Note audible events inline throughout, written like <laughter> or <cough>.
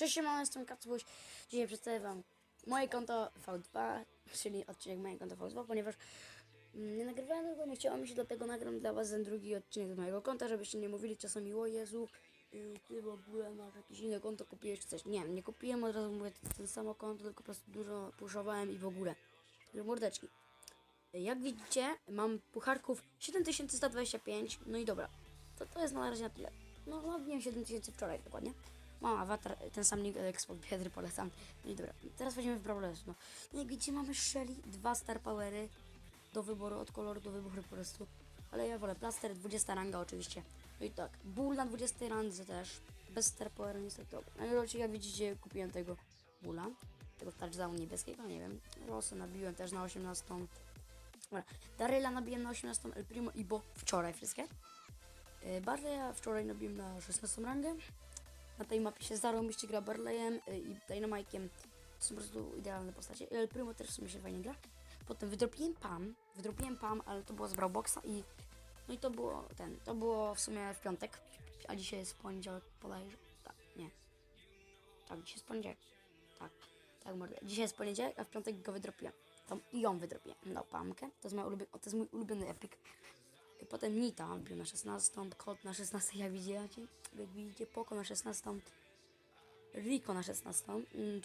Cześć, siemano, jestem Kacbuś. Dzisiaj przedstawię wam moje konto V2, czyli odcinek moje konto V2, ponieważ mm, nie nagrywałem tego, nie chciało mi się, dlatego nagram dla was ten drugi odcinek z mojego konta, żebyście nie mówili czasami, o Jezu, ty w ogóle masz jakieś inne konto, kupiłeś czy coś. Nie, nie kupiłem, od razu mówię, ten samo konto, tylko po prostu dużo puszowałem i w ogóle. Mordeczki. Jak widzicie, mam pucharków 7125, no i dobra, to, to jest na razie na tyle. No, nabiłem 7000 wczoraj dokładnie. Mam awatar, ten sam link spod biedry polecam. No i dobra, teraz wchodzimy w problem. No, no jak widzicie, mamy Shelly, dwa Star Powery do wyboru, od koloru do wyboru po prostu. Ale ja wolę plaster, 20 ranga oczywiście. No i tak, Bull na 20 randze też, bez Star Powera niestety. No i oczywiście jak widzicie, kupiłem tego Bulla, tego touchdownu niebieskiego, nie wiem. Rosę nabiłem też na 18. Dobra, Daryla nabiłem na 18, El Primo i Bo wczoraj wszystkie. Yy, Barleya wczoraj nabiłem na 16 rangę. Na tej mapie się zarąbiście gra Barleyem y, i Dynamike'iem. To są po prostu idealne postacie. El Primo też w sumie się fajnie gra. Potem wydropiłem Pam. Wydropiłem Pam, ale to było z Brawlboxa i... No i to było ten, to było w sumie w piątek. A dzisiaj jest poniedziałek bodajże. Tak, nie. Tak, dzisiaj jest poniedziałek. Tak, tak mordę. Dzisiaj jest poniedziałek, a w piątek go wydropiłem. I ją wydropiłem. No, Pamkę. To jest, moja ulubiona, to jest mój ulubiony epik. Potem Nita wbił na 16, Kot na 16, jak widzicie, jak widzicie, Poko na 16, Rico na 16, mm,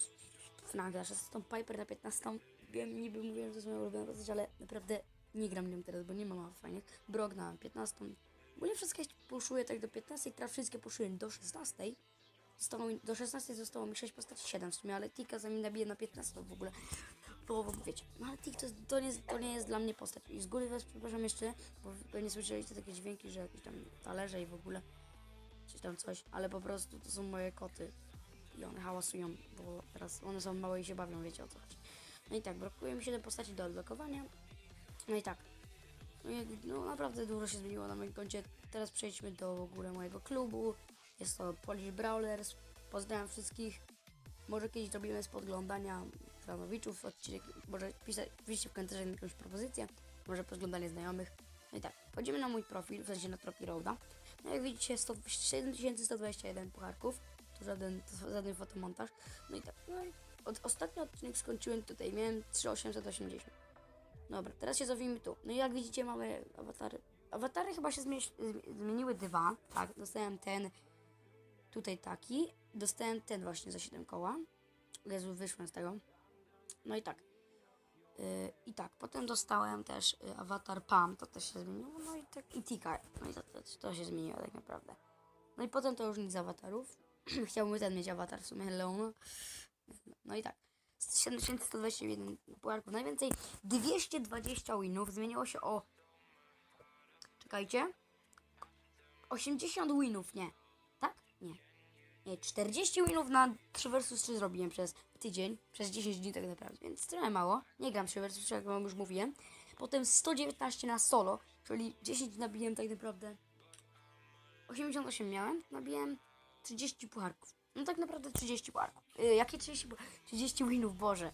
Fnag na 16, Piper na 15. Wiem, niby mówiłem, że to jest moja ulubiona postać, ale naprawdę nie gram nią teraz, bo nie ma mapy fajnych. Brog na 15. Bo nie wszystkie puszuję tak do 15, teraz wszystkie puszuję do 16. Zostało mi, do 16 zostało mi 6 postaci, 7 w sumie, ale Tika za mnie nabije na 15 w ogóle. Bo wiecie, no ale Tik to, nie, to nie jest dla mnie postać. I z góry was przepraszam jeszcze, bo pewnie słyszeliście takie dźwięki, że jakieś tam talerze i w ogóle czy tam coś, ale po prostu to są moje koty i one hałasują, bo teraz one są małe i się bawią, wiecie o co chodzi. No i tak, brakuje mi 7 postaci do odblokowania. No i tak. No, no naprawdę dużo się zmieniło na moim koncie. Teraz przejdźmy do w ogóle mojego klubu. Jest to Polish Brawlers. Pozdrawiam wszystkich. Może kiedyś robimy z podglądania Franowiczów odcinek. Może pisać, piszcie w komentarzach jakąś propozycję. Może podglądanie znajomych. No i tak, wchodzimy na mój profil, w sensie na Tropi Roada. No jak widzicie, 100 7121 pucharków. To żaden, to żaden fotomontaż. No i tak, no i od, ostatni odcinek skończyłem tutaj, miałem 3880. Dobra, teraz się cofnijmy tu. No i jak widzicie mamy awatary. Awatary chyba się zmie- zmi- zmieniły dwa. Tak, dostałem ten tutaj taki. Dostałem ten właśnie za 7 koła. Jezu, wyszłem z tego. No i tak. Yy, I tak, potem dostałem też yy, awatar Pam, to też się zmieniło. No i tak, i Tika. No i to, to, to się zmieniło tak naprawdę. No i potem to już nic z awatarów. <clears throat> Chciałbym ten mieć awatar w sumie Leona. No i tak. Z 7121 pucharków najwięcej. 220 winów. Zmieniło się o. Czekajcie. 80 winów, nie. Tak? Nie. Nie, 40 winów na 3 versus 3 zrobiłem przez tydzień, przez 10 dni tak naprawdę, więc trochę mało. Nie gram 3 versus 3, jak wam już mówiłem. Potem 119 na solo, czyli 10 nabiłem tak naprawdę. 88 miałem, nabiłem 30 pucharków. No tak naprawdę 30 pucharków. Yy, jakie 30 pu- 30 winów, Boże.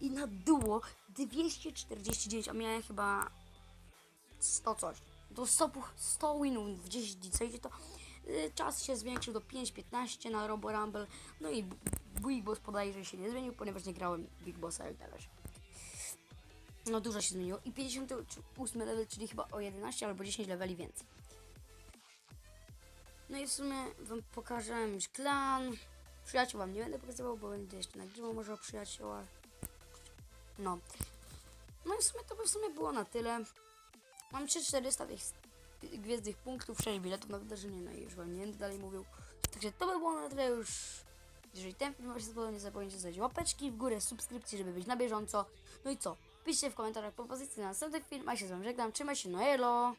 I na duo 249, a miałem chyba 100 coś. To 100, puch- 100 winów w 10 dni, co idzie to czas się zwiększył do 5.15 na Robo Rumble, no i Big Boss podaje, że się nie zmienił, ponieważ nie grałem Big Bossa jak należy. No dużo się zmieniło i 58 level, czyli chyba o 11 albo 10 leveli więcej. No i w sumie wam pokażę już klan. Przyjaciół wam nie będę pokazywał, bo będę jeszcze nagrywał może o przyjaciołach. No. No i w sumie to by w sumie było na tyle. Mam 3400 tych gwiezdnych punktów, 6 biletów na wydarzenie, no i już wam nie będę dalej mówił. Także to by było na tyle już. Jeżeli ten film Wam się spodobał, nie zapomnijcie zostawić łapeczki w górę, subskrypcji, żeby być na bieżąco. No i co? Piszcie w komentarzach propozycje na następny film, a się z wami żegnam. Trzymaj się, no elo!